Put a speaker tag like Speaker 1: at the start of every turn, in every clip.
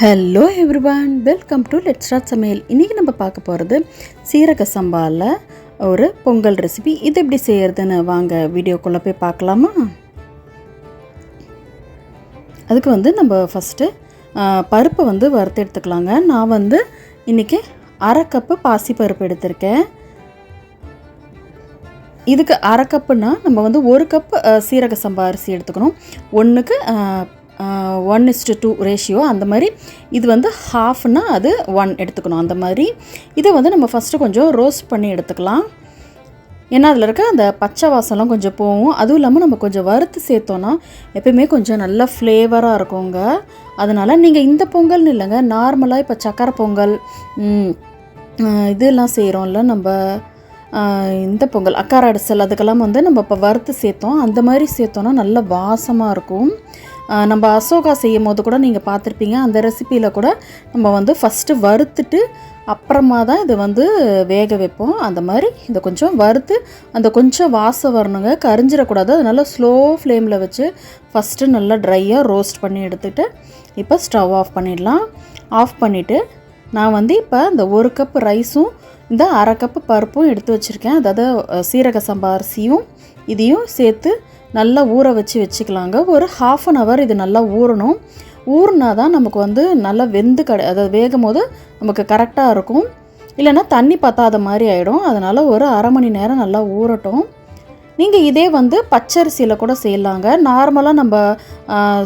Speaker 1: Hello everyone welcome to லெட்ஸ்ரா சமையல் இன்றைக்கி நம்ம பார்க்க போகிறது சீரக சம்பாவில் ஒரு பொங்கல் ரெசிபி இது எப்படி செய்கிறதுன்னு வாங்க வீடியோக்குள்ளே போய் பார்க்கலாமா? அதுக்கு வந்து நம்ம ஃபஸ்ட்டு பருப்பை வந்து வறுத்து எடுத்துக்கலாங்க. நான் வந்து இன்றைக்கி அரை கப்பு பாசி பருப்பு எடுத்திருக்கேன். இதுக்கு அரை கப்புனா நம்ம வந்து ஒரு கப் சீரக சம்பா அரிசி எடுத்துக்கணும். ஒன்றுக்கு ஒன் இஸ்டு டூ ரேஷியோ அந்த மாதிரி இது வந்து ஹாஃப்னா அது ஒன் எடுத்துக்கணும். அந்த மாதிரி இதை வந்து நம்ம ஃபஸ்ட்டு கொஞ்சம் ரோஸ்ட் பண்ணி எடுத்துக்கலாம். ஏன்னா அதில் இருக்க அந்த பச்சை வாசம்லாம் கொஞ்சம் போகும். அதுவும் இல்லாமல் நம்ம கொஞ்சம் வறுத்து சேர்த்தோன்னா எப்பயுமே கொஞ்சம் நல்ல ஃப்ளேவராக இருக்குங்க. அதனால் நீங்கள் இந்த பொங்கல்னு இல்லைங்க நார்மலாக இப்போ சக்கரை பொங்கல் இதெல்லாம் செய்கிறோம்ல நம்ம இந்த பொங்கல் அக்கார அடிசல் அதுக்கெல்லாம் வந்து நம்ம இப்போ வறுத்து சேர்த்தோம். அந்த மாதிரி சேர்த்தோன்னா நல்ல வாசமாக இருக்கும். நம்ம அசோகா செய்யும் போது கூட நீங்கள் பார்த்துருப்பீங்க. அந்த ரெசிப்பியில் கூட நம்ம வந்து ஃபஸ்ட்டு வறுத்துட்டு அப்புறமா தான் இதை வந்து வேக வைப்போம். அந்த மாதிரி இதை கொஞ்சம் வறுத்து அந்த கொஞ்சம் வாசம் வரணுங்க. கரிஞ்சிடக்கூடாது. அதனால் ஸ்லோ ஃப்ளேமில் வச்சு ஃபஸ்ட்டு நல்லா ட்ரையாக ரோஸ்ட் பண்ணி எடுத்துகிட்டு இப்போ ஸ்டவ் ஆஃப் பண்ணிடலாம். ஆஃப் பண்ணிவிட்டு நான் வந்து இப்போ இந்த ஒரு கப் ரைஸும் இந்த அரை கப்பு பருப்பும் எடுத்து வச்சுருக்கேன். அதாவது சீரக சம்பா அரிசியும் இதையும் சேர்த்து நல்லா ஊற வச்சு வச்சுக்கலாங்க. ஒரு ஹாஃப் அன் ஹவர் இது நல்லா ஊறணும். ஊறினா தான் நமக்கு வந்து நல்லா வெந்து கடை அதாவது வேகும் போது நமக்கு கரெக்டாக இருக்கும். இல்லைன்னா தண்ணி பத்தாத மாதிரி ஆகிடும் அதனால் ஒரு அரை மணி நேரம் நல்லா ஊறட்டும். நீங்கள் இதே வந்து பச்சரிசியில் கூட செய்யலாங்க. நார்மலாக நம்ம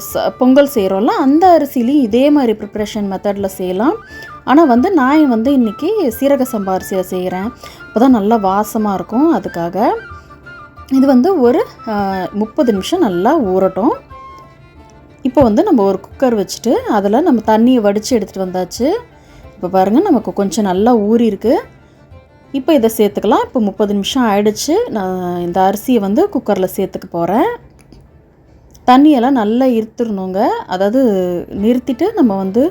Speaker 1: ச- பொங்கல் செய்கிறோம்ல அந்த அரிசிலையும் இதே மாதிரி ப்ரிப்ரேஷன் மெத்தடில் செய்யலாம். ஆனால் வந்து நான் வந்து இன்றைக்கி சீரக சம்பா அரிசியில் செய்கிறேன் அப்போ தான் நல்லா வாசமாக இருக்கும். அதுக்காக இது வந்து ஒரு முப்பது நிமிஷம் நல்லா ஊறட்டும். இப்போ வந்து நம்ம ஒரு குக்கர் வச்சுட்டு அதில் நம்ம தண்ணியை வடித்து எடுத்துகிட்டு வந்தாச்சு. இப்போ பாருங்கள் நமக்கு கொஞ்சம் நல்லா ஊறியிருக்கு. இப்போ இதை சேர்த்துக்கலாம். இப்போ முப்பது நிமிஷம் ஆயிடுச்சு. நான் இந்த அரிசியை வந்து குக்கரில் சேர்த்துக்க போகிறேன் தண்ணியெல்லாம் நல்லா இருத்துடணுங்க. அதாவது நிறுத்திட்டு நம்ம வந்து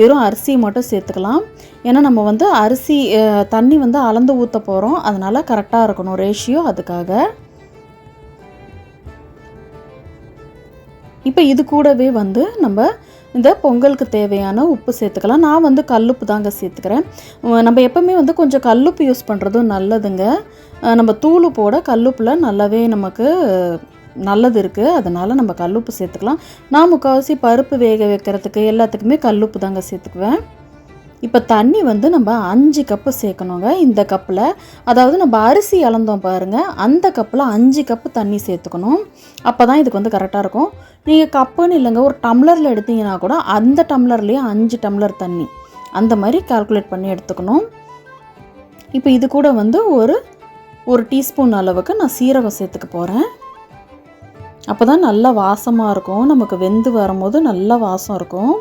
Speaker 1: வெறும் அரிசியை மட்டும் சேர்த்துக்கலாம். ஏன்னா நம்ம வந்து அரிசி தண்ணி வந்து அளந்து ஊற்ற போகிறோம் அதனால் கரெக்டாக இருக்கணும் ரேஷியோ அதுக்காக. இப்போ இது கூடவே வந்து நம்ம இந்த பொங்கலுக்கு தேவையான உப்பு சேர்த்துக்கலாம். நான் வந்து கல்லுப்பு தாங்க சேர்த்துக்கிறேன். நம்ம எப்போவுமே வந்து கொஞ்சம் கல்லுப்பு யூஸ் பண்ணுறதும் நல்லதுங்க. நம்ம தூளு போட கல்லுப்பில் நல்லாவே நமக்கு நல்லது இருக்குது அதனால் நம்ம கல்லுப்பு சேர்த்துக்கலாம். நான் முக்கால்வாசி பருப்பு வேக வைக்கிறதுக்கு எல்லாத்துக்குமே கல்லுப்பு தாங்க சேர்த்துக்குவேன். இப்போ தண்ணி வந்து நம்ம அஞ்சு கப்பு சேர்க்கணுங்க. இந்த கப்பில் அதாவது நம்ம அரிசி அளந்தோம் பாருங்கள் அந்த கப்பில் அஞ்சு கப்பு தண்ணி சேர்த்துக்கணும். அப்போ தான் இதுக்கு வந்து கரெக்டாக இருக்கும். நீங்கள் கப்புன்னு இல்லைங்க ஒரு டம்ளரில் எடுத்தீங்கன்னா கூட அந்த டம்ளர்லேயே அஞ்சு டம்ளர் தண்ணி. அந்த மாதிரி கால்குலேட் பண்ணி எடுத்துக்கணும். இப்போ இது கூட வந்து ஒரு ஒரு டீஸ்பூன் அளவுக்கு நான் சீரகம் சேர்த்துக்க போகிறேன் அப்போ தான் நல்லா வாசமாக இருக்கும். நமக்கு வெந்து வரும்போது நல்லா வாசம் இருக்கும்.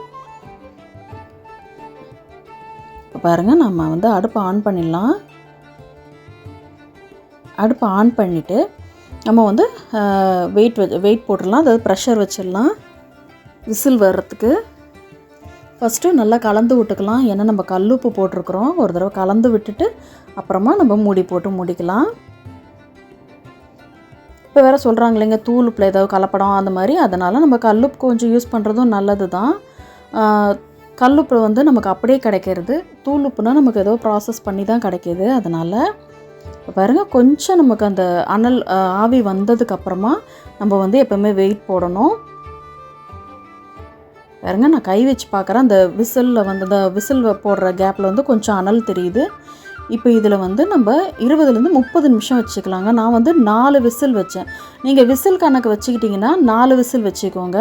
Speaker 1: பாருங்கள் நம்ம வந்து அடுப்பை ஆன் பண்ணிடலாம். அடுப்பை ஆன் பண்ணிவிட்டு நம்ம வந்து வெயிட் வெயிட் போட்டுடலாம். அதாவது ப்ரெஷர் வச்சிடலாம். விசில் வர்றதுக்கு. ஃபஸ்ட்டு நல்லா கலந்து விட்டுக்கலாம். ஏன்னா நம்ம கல்லுப்பு போட்டிருக்குறோம். ஒரு தடவை கலந்து விட்டுட்டு அப்புறமா நம்ம மூடி போட்டு மூடிக்கலாம். இப்போ வேறு சொல்கிறாங்க இல்லைங்க தூளுப்பில் ஏதாவது கலப்படம் அந்த மாதிரி. அதனால் நம்ம கல்லுப்பு கொஞ்சம் யூஸ் பண்ணுறதும் நல்லது தான் கல்லுப்பு வந்து நமக்கு அப்படியே கிடைக்கிறது. தூளுப்புனா நமக்கு ஏதோ ப்ராசஸ் பண்ணி தான் கிடைக்கிது. அதனால் பாருங்கள் கொஞ்சம் நமக்கு அந்த அனல் ஆவி வந்ததுக்கப்புறமா நம்ம வந்து எப்போவுமே வெயிட் போடணும். பாருங்க நான் கை வச்சு பார்க்குறேன். அந்த விசிலில் வந்து அந்த விசில் போடுற கேப்பில் வந்து கொஞ்சம் அனல் தெரியுது. இப்போ இதில் வந்து நம்ம இருபதுலேருந்து முப்பது நிமிஷம் வச்சுக்கலாங்க. நான் வந்து நாலு விசில் வச்சேன். நீங்கள் விசில் கணக்கு வச்சுக்கிட்டிங்கன்னா நாலு விசில் வச்சுக்கோங்க.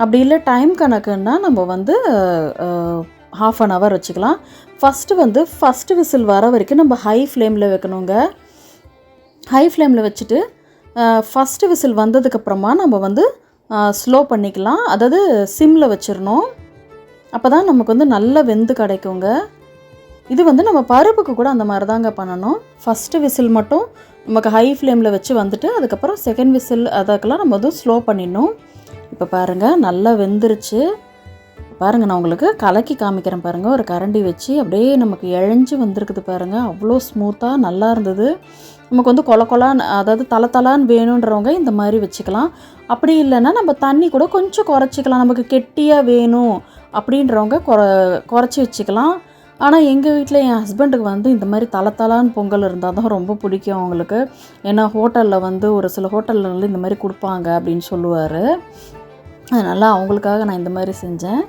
Speaker 1: அப்படி இல்லை டைம் கணக்குன்னா நம்ம வந்து ஹாஃப் அன் ஹவர் வச்சுக்கலாம். ஃபஸ்ட்டு வந்து ஃபஸ்ட்டு விசில் வர வரைக்கும் நம்ம ஹை ஃப்ளேமில் வைக்கணுங்க. ஹை ஃப்ளேமில் வச்சுட்டு ஃபஸ்ட்டு விசில் வந்ததுக்கப்புறமா நம்ம வந்து ஸ்லோ பண்ணிக்கலாம். அதாவது சிம்மில் வச்சிடணும். அப்போ தான் நமக்கு வந்து நல்ல வெந்து கிடைக்குங்க. இது வந்து நம்ம பருப்புக்கு கூட அந்த மாதிரி தாங்க பண்ணணும். ஃபஸ்ட்டு விசில் மட்டும் நமக்கு ஹை ஃப்ளேமில் வச்சு வந்துட்டு அதுக்கப்புறம் செகண்ட் விசில் அதுக்கெல்லாம் நம்ம வந்து ஸ்லோ பண்ணிடணும். இப்போ பாருங்கள் நல்லா வெந்துருச்சு. பாருங்கள் நான் உங்களுக்கு கலக்கி காமிக்கிறேன் பாருங்கள் ஒரு கரண்டி வச்சு அப்படியே நமக்கு இழைஞ்சி வந்திருக்குது பாருங்கள் அவ்வளோ ஸ்மூத்தாக நல்லா இருந்தது. நமக்கு வந்து கொல கொலான்னு அதாவது தலை தலான்னு வேணுன்றவங்க இந்த மாதிரி வச்சுக்கலாம். அப்படி இல்லைன்னா நம்ம தண்ணி கூட கொஞ்சம் குறைச்சிக்கலாம். நமக்கு கெட்டியாக வேணும் அப்படின்றவங்க குற குறைச்சி வச்சுக்கலாம். ஆனால் எங்கள் வீட்டில் என் ஹஸ்பண்டுக்கு வந்து இந்த மாதிரி தலை தலான்னு பொங்கல் இருந்தால் தான் ரொம்ப பிடிக்கும் அவங்களுக்கு. ஏன்னா ஹோட்டலில் வந்து ஒரு சில ஹோட்டலில் வந்து இந்த மாதிரி கொடுப்பாங்க அப்படின்னு சொல்லுவார். அதனால் அவங்களுக்காக நான் இந்த மாதிரி செஞ்சேன்.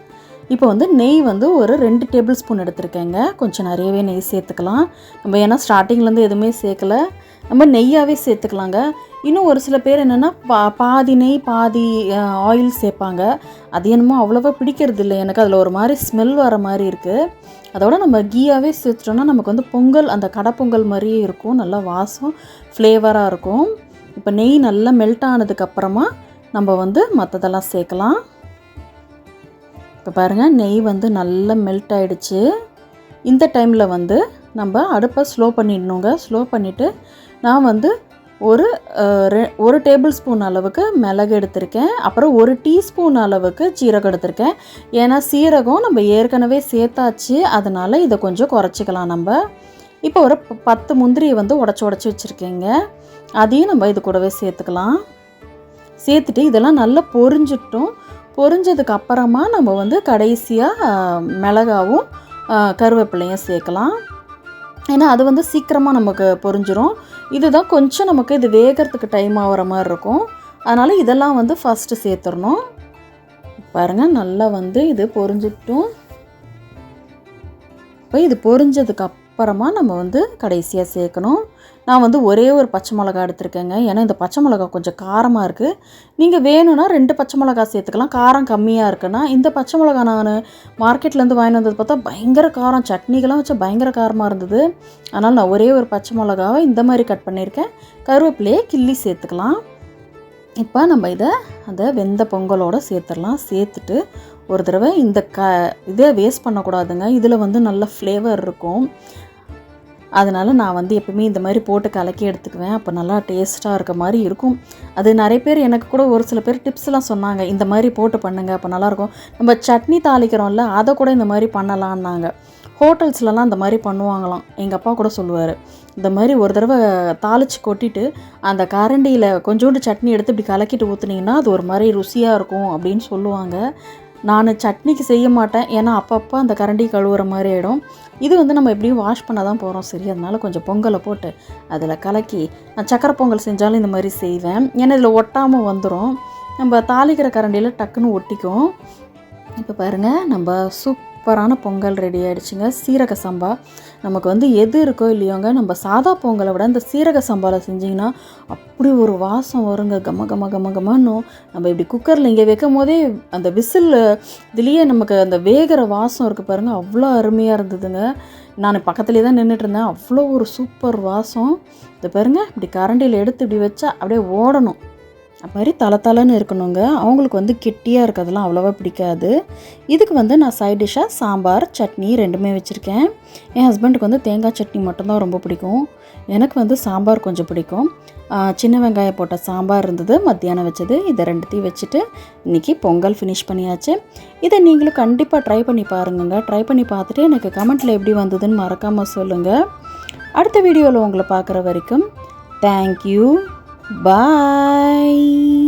Speaker 1: இப்போ வந்து நெய் வந்து ஒரு ரெண்டு டேபிள் ஸ்பூன் எடுத்திருக்கேங்க. கொஞ்சம் நிறையவே நெய் சேர்த்துக்கலாம். நம்ம ஏன்னா ஸ்டார்டிங்லேருந்து எதுவுமே சேர்க்கல. நம்ம நெய்யாகவே சேர்த்துக்கலாங்க. இன்னும் ஒரு சில பேர் என்னென்னா பா பாதி நெய் பாதி ஆயில் சேர்ப்பாங்க. அது என்னமோ அவ்வளோவா பிடிக்கிறது இல்லை. எனக்கு அதில் ஒரு மாதிரி ஸ்மெல் வர மாதிரி இருக்குது அதோட நம்ம கீயாகவே சேர்த்துட்டோம்னா நமக்கு வந்து பொங்கல் அந்த கடை பொங்கல் மாதிரியே இருக்கும். நல்லா வாசம் ஃப்ளேவராக இருக்கும். இப்போ நெய் நல்லா மெல்ட் ஆனதுக்கப்புறமா நம்ம வந்து மற்றதெல்லாம் சேர்க்கலாம். இப்போ பாருங்கள் நெய் வந்து நல்லா மெல்ட் ஆகிடுச்சு இந்த டைமில் வந்து நம்ம அடுப்பை ஸ்லோ பண்ணிடணுங்க. ஸ்லோ பண்ணிவிட்டு நான் வந்து ஒரு ரெ- ஒரு டேபிள் ஸ்பூன் அளவுக்கு மிளகு எடுத்திருக்கேன். அப்புறம் ஒரு டீஸ்பூன் அளவுக்கு சீரகம் எடுத்திருக்கேன். ஏன்னா சீரகம் நம்ம ஏற்கனவே சேர்த்தாச்சு. அதனால் இதை கொஞ்சம் குறைச்சிக்கலாம் நம்ம. இப்போ ஒரு பத்து முந்திரியை வந்து உடச்சி உடச்சி வச்சுருக்கேங்க. அதையும் நம்ம இது கூடவே சேர்த்துக்கலாம். சேர்த்துட்டு இதெல்லாம் நல்லா பொரிஞ்சிட்டோம். பொரிஞ்சதுக்கு அப்புறமா நம்ம வந்து கடைசியாக மிளகாவும் கருவேப்பிலையும் சேர்க்கலாம். ஏன்னா அது வந்து சீக்கிரமாக நமக்கு பொரிஞ்சிரும். இதுதான் கொஞ்சம் நமக்கு இது வேகிறதுக்கு டைம் ஆகிற மாதிரி இருக்கும். அதனால் இதெல்லாம் வந்து ஃபஸ்ட்டு சேர்த்துடணும். பாருங்கள் நல்லா வந்து இது பொரிஞ்சிட்டும். இப்போ இது பொரிஞ்சதுக்கப்புறம் அப்புறமா நம்ம வந்து கடைசியாக சேர்க்கணும். நான் வந்து ஒரே ஒரு பச்சை மிளகா எடுத்திருக்கேங்க. ஏன்னா இந்த பச்சை மிளகா கொஞ்சம் காரமாக இருக்குது நீங்கள் வேணும்னா ரெண்டு பச்சை மிளகா சேர்த்துக்கலாம். காரம் கம்மியாக இருக்குன்னா இந்த பச்சை மிளகா நான் மார்க்கெட்லேருந்து வாங்கிட்டு வந்தது பார்த்தா பயங்கர காரம். சட்னிக்கெல்லாம் வச்சா பயங்கர காரமாக இருந்தது. அதனால் நான் ஒரே ஒரு பச்சை மிளகாவை இந்த மாதிரி கட் பண்ணியிருக்கேன். கருவேப்பிலையே கிள்ளி சேர்த்துக்கலாம். இப்போ நம்ம இதை அந்த வெந்த பொங்கலோடு சேர்த்துடலாம். சேர்த்துட்டு ஒரு தடவை இந்த க இதை வேஸ்ட் பண்ணக்கூடாதுங்க. இதில் வந்து நல்ல ஃப்ளேவர் இருக்கும். அதனால் நான் வந்து எப்பவுமே இந்த மாதிரி போட்டு கலக்கி எடுத்துக்குவேன். அப்போ நல்லா டேஸ்ட்டாக இருக்க மாதிரி இருக்கும். அது நிறைய பேர் எனக்கு கூட ஒரு சில பேர் டிப்ஸ்லாம் சொன்னாங்க. இந்த மாதிரி போட்டு பண்ணுங்கள் அப்போ நல்லாயிருக்கும் நம்ம சட்னி தாளிக்கிறோம்ல அதை கூட இந்த மாதிரி பண்ணலான்னாங்க. ஹோட்டல்ஸ்லலாம் இந்த மாதிரி பண்ணுவாங்களாம். எங்கள் அப்பா கூட சொல்லுவார். இந்த மாதிரி ஒரு தடவை தாளித்து கொட்டிட்டு அந்த கரண்டியில் கொஞ்சோண்டு சட்னி எடுத்து இப்படி கலக்கிட்டு ஊற்றுனீங்கன்னா அது ஒரு மாதிரி ருசியாக இருக்கும் அப்படின்னு சொல்லுவாங்க. நான் சட்னிக்கு செய்ய மாட்டேன். ஏன்னா அப்பப்போ அந்த கரண்டி கழுவுற மாதிரி ஆகிடும் இது வந்து நம்ம எப்படியும் வாஷ் பண்ண தான் போகிறோம் சரி அதனால கொஞ்சம் பொங்கலை போட்டு அதில் கலக்கி நான் சக்கரை பொங்கல் செஞ்சாலும் இந்த மாதிரி செய்வேன். ஏன்னா இதில் ஒட்டாமல் வந்துடும் நம்ம தாளிக்கிற கரண்டியில் டக்குன்னு ஒட்டிக்கும். இப்போ பாருங்கள் நம்ம சூப் சூப்பரான பொங்கல் ரெடி ஆகிடுச்சிங்க சீரக சம்பா. நமக்கு வந்து எது இருக்கோ இல்லையோங்க நம்ம சாதா பொங்கலை விட இந்த சீரக சம்பாவில் செஞ்சிங்கன்னா அப்படி ஒரு வாசம் வருங்க. கம கம கம கமன்னும் நம்ம இப்படி குக்கரில் இங்கே வைக்கும் போதே அந்த விசில் இதுலேயே நமக்கு அந்த வேகிற வாசம் இருக்குது பாருங்கள் அவ்வளோ அருமையாக இருந்ததுங்க. நான் பக்கத்துலேயே தான் நின்றுட்டு இருந்தேன். அவ்வளோ ஒரு சூப்பர் வாசம். இந்த பாருங்க இப்படி கரண்டியில் எடுத்து இப்படி வச்சா அப்படியே ஓடணும். மாதிரி தலை தலைன்னு இருக்கணுங்க. அவங்களுக்கு வந்து கெட்டியாக இருக்கிறதெல்லாம் அவ்வளோவா பிடிக்காது. இதுக்கு வந்து நான் சைட் டிஷ்ஷாக சாம்பார் சட்னி ரெண்டுமே வச்சுருக்கேன். என் ஹஸ்பண்டுக்கு வந்து தேங்காய் சட்னி மட்டும்தான் ரொம்ப பிடிக்கும். எனக்கு வந்து சாம்பார் கொஞ்சம் பிடிக்கும். சின்ன வெங்காயம் போட்ட சாம்பார் இருந்தது மத்தியானம் வச்சது இதை ரெண்டுத்தையும் வச்சுட்டு இன்றைக்கி பொங்கல் ஃபினிஷ் பண்ணியாச்சு. இதை நீங்களும் கண்டிப்பாக ட்ரை பண்ணி பாருங்கங்க. ட்ரை பண்ணி பார்த்துட்டு எனக்கு கமெண்ட்டில் எப்படி வந்ததுன்னு மறக்காமல் சொல்லுங்கள் அடுத்த வீடியோவில் உங்களை பார்க்குற வரைக்கும் தேங்க்யூ பாய்